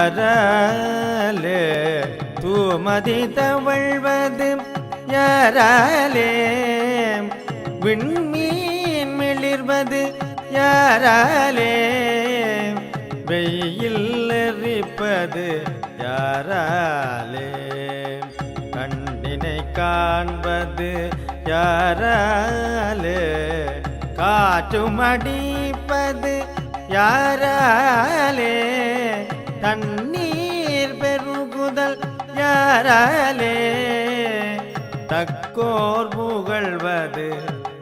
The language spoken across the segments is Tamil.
யாராலே தூமதி தவழ்வது? யாராலே விண்மீன் மிளிர்வது? யாராலே வெயில் எறிப்பது யாராலே கண்டினை காண்பது? யாராலே காற்றுமடிப்பது? யாராலே தண்ணீர் பெருகுதல் யாராலே? தக்கோர் புகழ்வது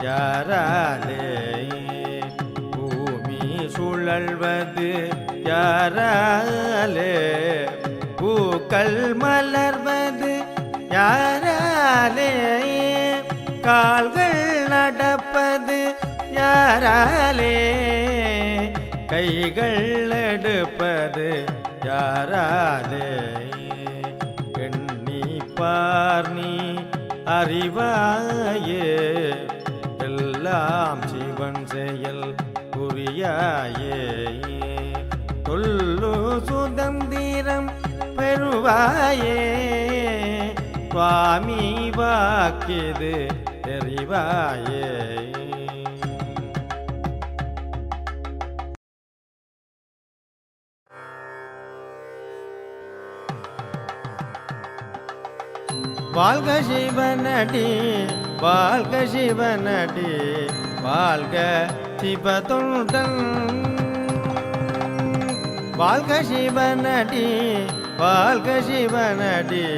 யாராலே? பூமி சுழல்வது யாராலே? பூக்கள் மலர்வது யாராலே? கால்கள் நடப்பது யாராலே? கைகள் எடுப்பது யாராலே? எண்ணி பார் அறிவாயே. எல்லாம் சிவன் செயல் புரியாயே. தொல்லு சுதந்திரம் பெறுவாயே. சுவாமி வாக்கியது தெரிவாயே. வாழ்க சிவனடி வாழ்க சிவனடி வாழ்க சிவதொண்டன். வாழ்க சிவனடி வாழ்க சிவனடி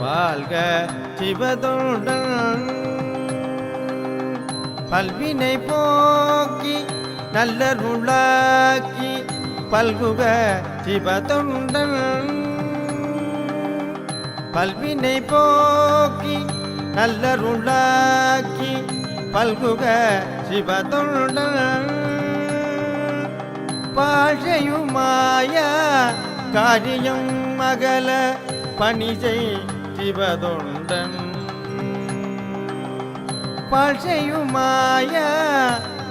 வாழ்க சிவதொண்டன். பல்வினை போக்கி நல்லருளாக்கி பல்குக சிவதொண்டன். பல்வினை போக்கி நல்லருளாக்கி பல்குக சிவதொண்டன். பாழையுமாய காரியம் மகள பணிஜை சிவதொண்டன். பாழையுமாய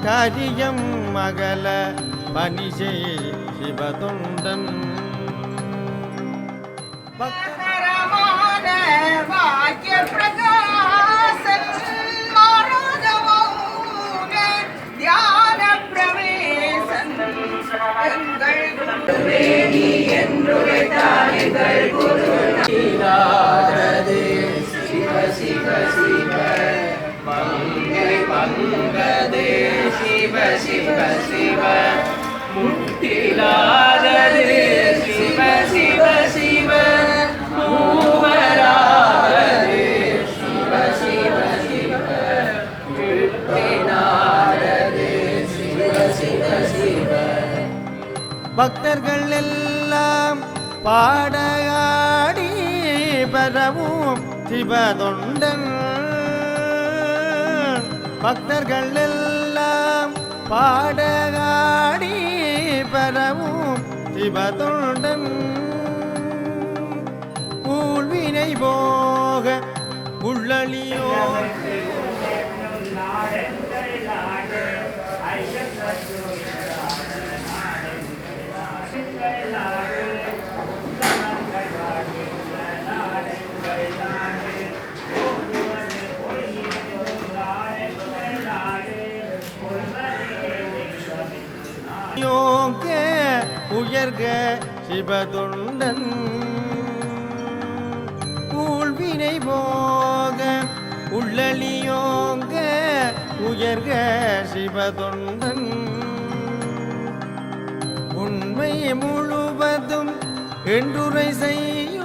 காரியம் மகள பணிஜை சிவதொண்டன். பக்த ரமான வாக்கிய பிரகாசன் மாறாத எல்லாம் பாடகாடி பரவும் சிவதொண்டன் பக்தர்கள் எல்லாம் பாடகாடி பரவும் சிவதொண்டன் ஊழ்வினை போக உள்ளளியோ சிவதுண்டன். கூழ்வினை போக உள்ளளியோங்க உயர்க சிவதுண்டன். உண்மை முழுவதும் என்றுரை செய்ய